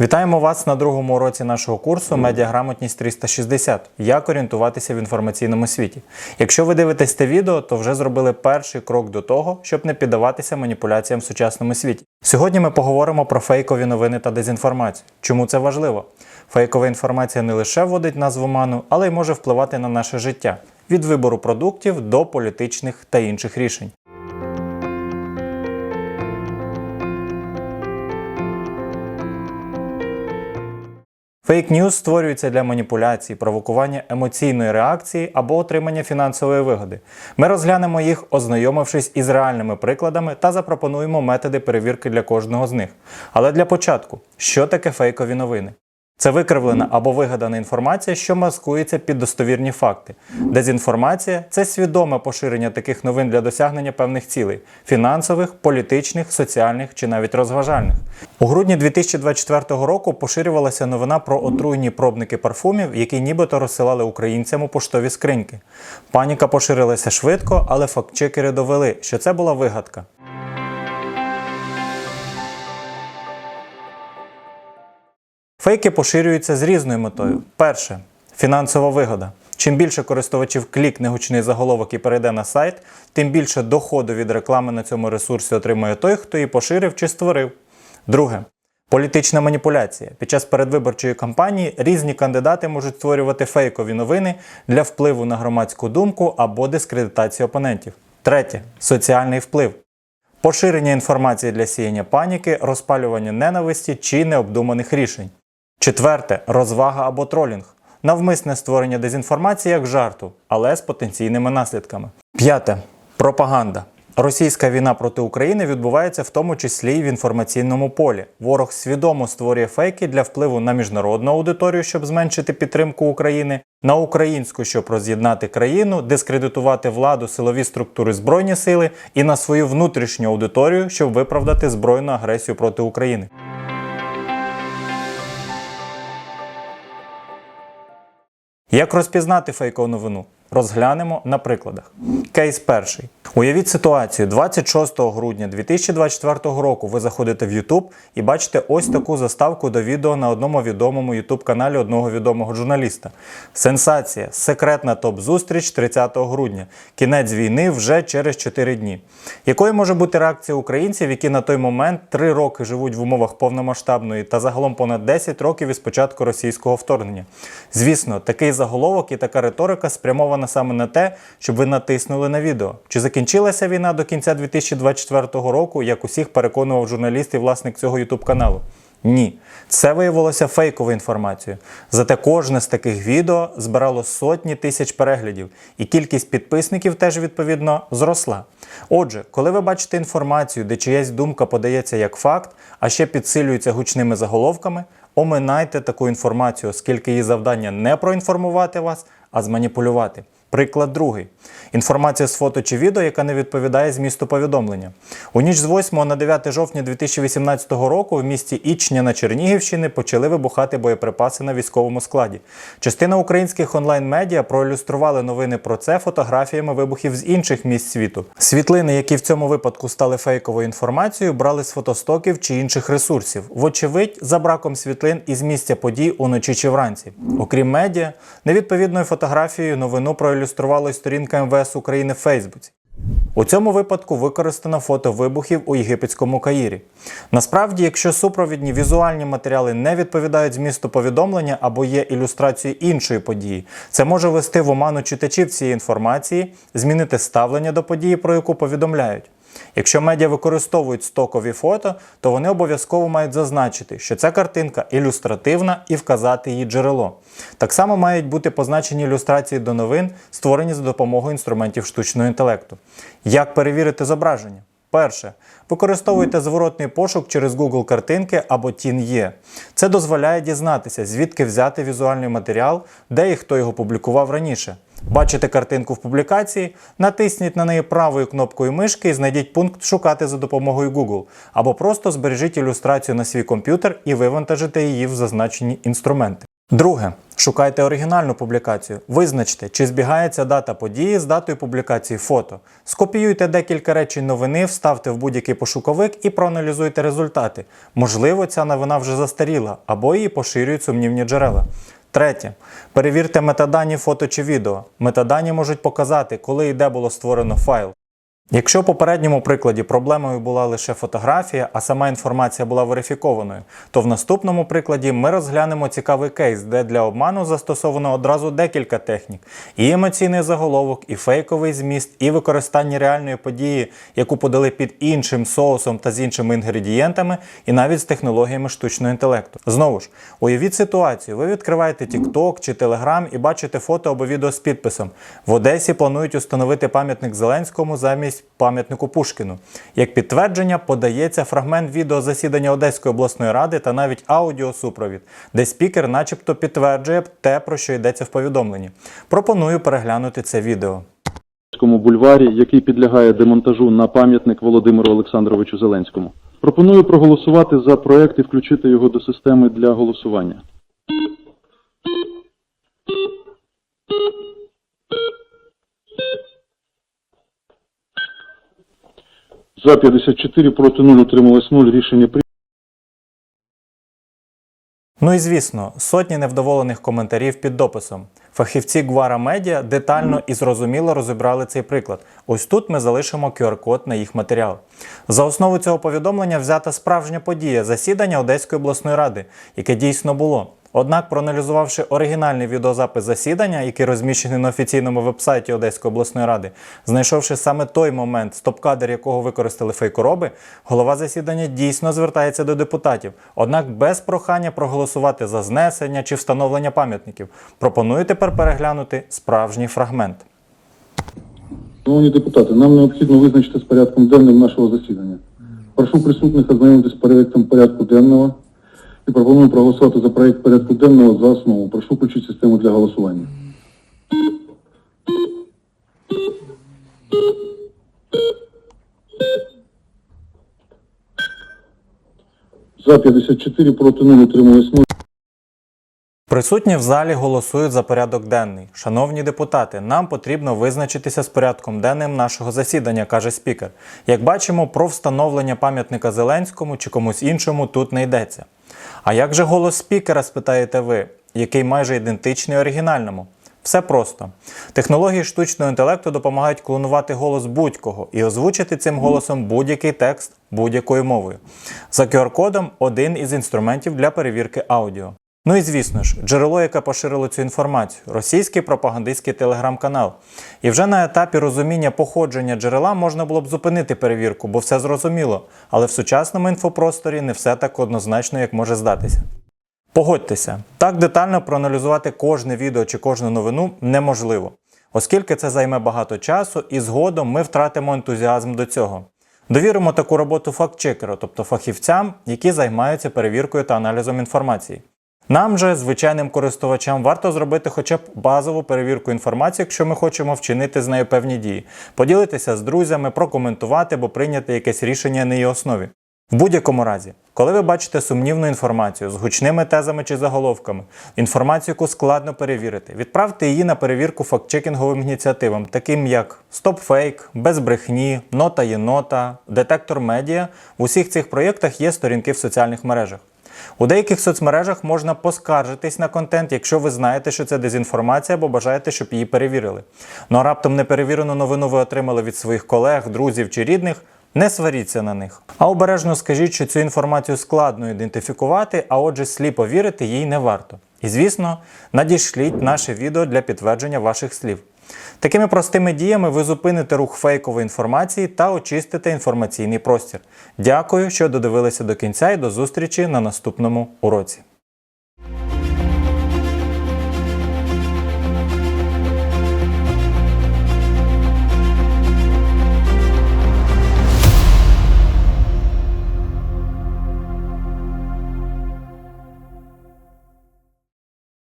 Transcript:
Вітаємо вас на другому уроці нашого курсу Медіаграмотність 360. Як орієнтуватися в інформаційному світі. Якщо ви дивитесь це відео, то вже зробили перший крок до того, щоб не піддаватися маніпуляціям в сучасному світі. Сьогодні ми поговоримо про фейкові новини та дезінформацію. Чому це важливо? Фейкова інформація не лише вводить нас в оману, але й може впливати на наше життя від вибору продуктів до політичних та інших рішень. Фейк-ньюс створюється для маніпуляцій, провокування емоційної реакції або отримання фінансової вигоди. Ми розглянемо їх, ознайомившись із реальними прикладами та запропонуємо методи перевірки для кожного з них. Але для початку, що таке фейкові новини? Це викривлена або вигадана інформація, що маскується під достовірні факти. Дезінформація це свідоме поширення таких новин для досягнення певних цілей фінансових, політичних, соціальних чи навіть розважальних. У грудні 2024 року поширювалася новина про отруйні пробники парфумів, які нібито розсилали українцям у поштові скриньки. Паніка поширилася швидко, але фактчекери довели, що це була вигадка. Фейки поширюються з різною метою. Перше фінансова вигода. Чим більше користувачів клікне гучний заголовок і перейде на сайт, тим більше доходу від реклами на цьому ресурсі отримує той, хто її поширив чи створив. Друге політична маніпуляція. Під час передвиборчої кампанії різні кандидати можуть створювати фейкові новини для впливу на громадську думку або дискредитацію опонентів. Третє соціальний вплив. Поширення інформації для сіяння паніки, розпалювання ненависті чи необдуманих рішень. Четверте розвага або тролінг. Навмисне створення дезінформації як жарту, але з потенційними наслідками. П'яте пропаганда. Російська війна проти України відбувається в тому числі й в інформаційному полі. Ворог свідомо створює фейки для впливу на міжнародну аудиторію, щоб зменшити підтримку України, на українську, щоб роз'єднати країну, дискредитувати владу, силові структури збройні сили і на свою внутрішню аудиторію, щоб виправдати збройну агресію проти України. Як розпізнати фейкову новину? Розглянемо на прикладах. Кейс перший. Уявіть ситуацію, 26 грудня 2024 року ви заходите в YouTube і бачите ось таку заставку до відео на одному відомому YouTube каналі одного відомого журналіста. Сенсація. Секретна топ-зустріч 30 грудня. Кінець війни вже через 4 дні. Якою може бути реакція українців, які на той момент 3 роки живуть в умовах повномасштабної та загалом понад 10 років із початку російського вторгнення? Звісно, такий заголовок і така риторика спрямована саме на те, щоб ви натиснули на відео. Чи закінчилася війна до кінця 2024 року, як усіх переконував журналіст і власник цього YouTube каналу? Ні, це виявилося фейковою інформацією. Зате кожне з таких відео збирало сотні тисяч переглядів, і кількість підписників теж відповідно зросла. Отже, коли ви бачите інформацію, де чиясь думка подається як факт, а ще підсилюється гучними заголовками, оминайте таку інформацію, оскільки її завдання не проінформувати вас, а зманіпулювати. Приклад другий. Інформація з фото чи відео, яка не відповідає змісту повідомлення. У ніч з 8 на 9 жовтня 2018 року в місті Ічня на Чернігівщині почали вибухати боєприпаси на військовому складі. Частина українських онлайн-медіа проілюстрували новини про це фотографіями вибухів з інших місць світу. Світлини, які в цьому випадку стали фейковою інформацією, брали з фотостоків чи інших ресурсів. Вочевидь, за браком світлин із місця подій уночі чи вранці. Окрім медіа, невідповідною фотографією новину проілюструвала й сторінка МВС України в Фейсбуці. У цьому випадку використано фото вибухів у єгипетському Каїрі. Насправді, якщо супровідні візуальні матеріали не відповідають змісту повідомлення або є ілюстрацією іншої події, це може вести в оману читачів цієї інформації, змінити ставлення до події, про яку повідомляють. Якщо медіа використовують стокові фото, то вони обов'язково мають зазначити, що ця картинка ілюстративна і вказати її джерело. Так само мають бути позначені ілюстрації до новин, створені за допомогою інструментів штучного інтелекту. Як перевірити зображення? Перше. Використовуйте зворотний пошук через Google картинки або TIN-E. Це дозволяє дізнатися, звідки взяти візуальний матеріал, де і хто його публікував раніше. Бачите картинку в публікації, натисніть на неї правою кнопкою мишки і знайдіть пункт Шукати за допомогою Google, або просто збережіть ілюстрацію на свій комп'ютер і вивантажите її в зазначені інструменти. Друге. Шукайте оригінальну публікацію. Визначте, чи збігається дата події з датою публікації фото. Скопіюйте декілька речень новини, вставте в будь-який пошуковик і проаналізуйте результати. Можливо, ця новина вже застаріла, або її поширюють сумнівні джерела. Третє. Перевірте метадані фото чи відео. Метадані можуть показати, коли і де було створено файл. Якщо в попередньому прикладі проблемою була лише фотографія, а сама інформація була верифікованою, то в наступному прикладі ми розглянемо цікавий кейс, де для обману застосовано одразу декілька технік: і емоційний заголовок, і фейковий зміст, і використання реальної події, яку подали під іншим соусом та з іншими інгредієнтами, і навіть з технологіями штучного інтелекту. Знову ж, уявіть ситуацію: ви відкриваєте TikTok чи Telegram і бачите фото або відео з підписом. В Одесі планують установити пам'ятник Зеленському замість пам'ятнику Пушкіну. Як підтвердження, подається фрагмент відео засідання Одеської обласної ради та навіть аудіосупровід, де спікер начебто підтверджує те, про що йдеться в повідомленні. Пропоную переглянути це відео. Бульварі, який підлягає демонтажу на пам'ятник Володимиру Олександровичу Зеленському. Пропоную проголосувати за проект і включити його до системи для голосування. За 54, проти 0, утрималось 0. Рішення прийнято. Ну і звісно, сотні невдоволених коментарів під дописом. Фахівці Гвара Медіа детально і зрозуміло розібрали цей приклад. Ось тут ми залишимо QR-код на їх матеріал. За основу цього повідомлення взята справжня подія засідання Одеської обласної ради, яке дійсно було. Однак, проаналізувавши оригінальний відеозапис засідання, який розміщений на офіційному вебсайті Одеської обласної ради, знайшовши саме той момент, стоп-кадр якого використали фейкороби, голова засідання дійсно звертається до депутатів, однак без прохання проголосувати за знесення чи встановлення пам'ятників. Пропоную тепер переглянути справжній фрагмент. Шановні депутати, нам необхідно визначити з порядком денним нашого засідання. Прошу присутних ознайомитися з проєктом порядку денного і пропоную проголосувати за проєкт порядку денного за основу. Прошу включити систему для голосування. За 54, проти 0, утрималось 0. Присутні в залі голосують за порядок денний. Шановні депутати, нам потрібно визначитися з порядком денним нашого засідання, каже спікер. Як бачимо, про встановлення пам'ятника Зеленському чи комусь іншому тут не йдеться. А як же голос спікера, спитаєте ви, який майже ідентичний оригінальному? Все просто. Технології штучного інтелекту допомагають клонувати голос будь-кого і озвучити цим голосом будь-який текст будь-якою мовою. За QR-кодом один із інструментів для перевірки аудіо. Ну і звісно ж, джерело, яке поширило цю інформацію, російський пропагандистський телеграм-канал. І вже на етапі розуміння походження джерела можна було б зупинити перевірку, бо все зрозуміло. Але в сучасному інфопросторі не все так однозначно, як може здатися. Погодьтеся, так детально проаналізувати кожне відео чи кожну новину неможливо, оскільки це займе багато часу і згодом ми втратимо ентузіазм до цього. Довіримо таку роботу фактчекеру, тобто фахівцям, які займаються перевіркою та аналізом інформації. Нам же, звичайним користувачам, варто зробити хоча б базову перевірку інформації, якщо ми хочемо вчинити з нею певні дії, поділитися з друзями, прокоментувати або прийняти якесь рішення на її основі. В будь-якому разі, коли ви бачите сумнівну інформацію з гучними тезами чи заголовками, інформацію, яку складно перевірити, відправте її на перевірку фактчекінговим ініціативам, таким як StopFake, Без брехні, Нота є нота, Детектор Медіа. В усіх цих проєктах є сторінки в соціальних мережах. У деяких соцмережах можна поскаржитись на контент, якщо ви знаєте, що це дезінформація або бажаєте, щоб її перевірили. Ну а раптом неперевірену новину ви отримали від своїх колег, друзів чи рідних. Не сваріться на них. А обережно скажіть, що цю інформацію складно ідентифікувати, а отже, сліпо вірити їй не варто. І звісно, надішліть наше відео для підтвердження ваших слів. Такими простими діями ви зупините рух фейкової інформації та очистите інформаційний простір. Дякую, що додивилися до кінця і до зустрічі на наступному уроці.